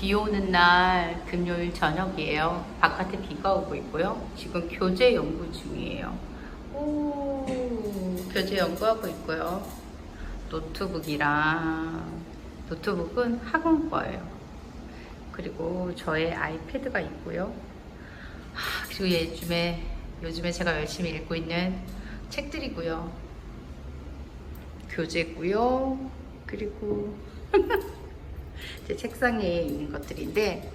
비 오는 날 금요일 저녁이에요. 바깥에 비가 오고 있고요. 지금 교재 연구 중이에요. 오, 교재 연구하고 있고요. 노트북이랑 노트북은 학원 거예요. 그리고 저의 아이패드가 있고요. 아, 그리고 요즘에 요즘에 제가 열심히 읽고 있는 책들이고요. 교재고요. 그리고 제 책상에 있는 것들인데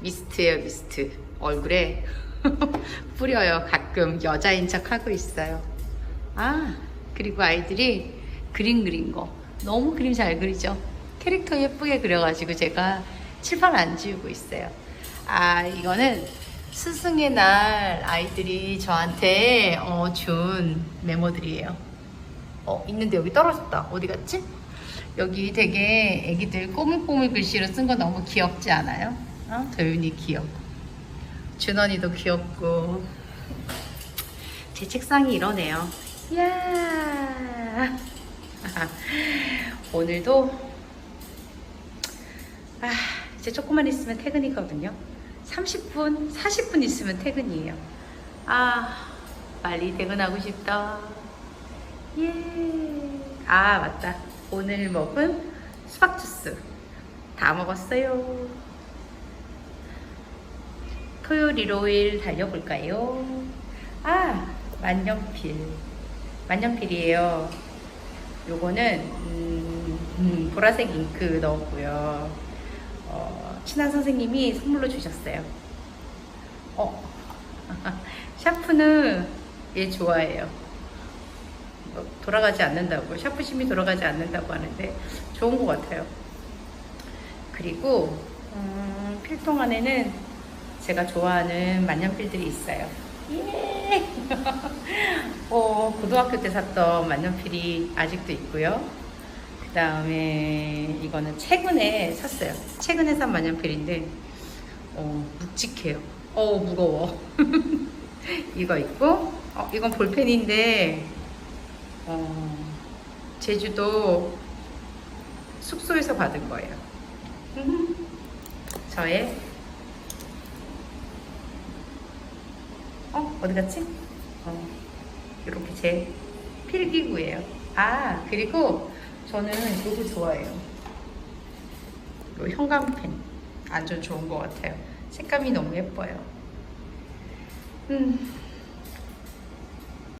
미스트예요, 미스트. 얼굴에 뿌려요. 가끔 여자인 척 하고 있어요. 아, 그리고 아이들이 그림 그린 거. 너무 그림 잘 그리죠? 캐릭터 예쁘게 그려가지고 제가 칠판 안 지우고 있어요. 아, 이거는 스승의 날 아이들이 저한테 어, 준 메모들이에요. 어, 있는데 여기 떨어졌다. 어디 갔지? 여기 되게 애기들 꼬물꼬물 글씨로 쓴 거 너무 귀엽지 않아요? 어? 도윤이 귀엽고. 준원이도 귀엽고. 제 책상이 이러네요. 이야. 오늘도 아, 이제 조금만 있으면 퇴근이거든요. 30분, 40분 있으면 퇴근이에요. 아, 빨리 퇴근하고 싶다. 예. 아, 맞다. 오늘 먹은 수박 주스 다 먹었어요. 토요일, 일요일 달려볼까요? 아, 만년필. 만년필이에요. 요거는 음, 음, 보라색 잉크 넣었고요. 어, 친한 선생님이 선물로 주셨어요. 어, 샤프는 얘 좋아해요. 뭐 돌아가지 않는다고 샤프심이 돌아가지 않는다고 하는데 좋은 것 같아요. 그리고 음, 필통 안에는 제가 좋아하는 만년필들이 있어요. 예! 어, 고등학교 때 샀던 만년필이 아직도 있고요. 그 다음에 이거는 최근에 샀어요. 최근에 산 만년필인데 어, 묵직해요. 어, 무거워. 이거 있고 어, 이건 볼펜인데 어, 제주도 숙소에서 받은 거예요. 저의 어 어디 갔지? 어 이렇게 제 필기구예요. 아 그리고 저는 이거 좋아해요. 이 형광펜 완전 좋은 것 같아요. 색감이 너무 예뻐요. 음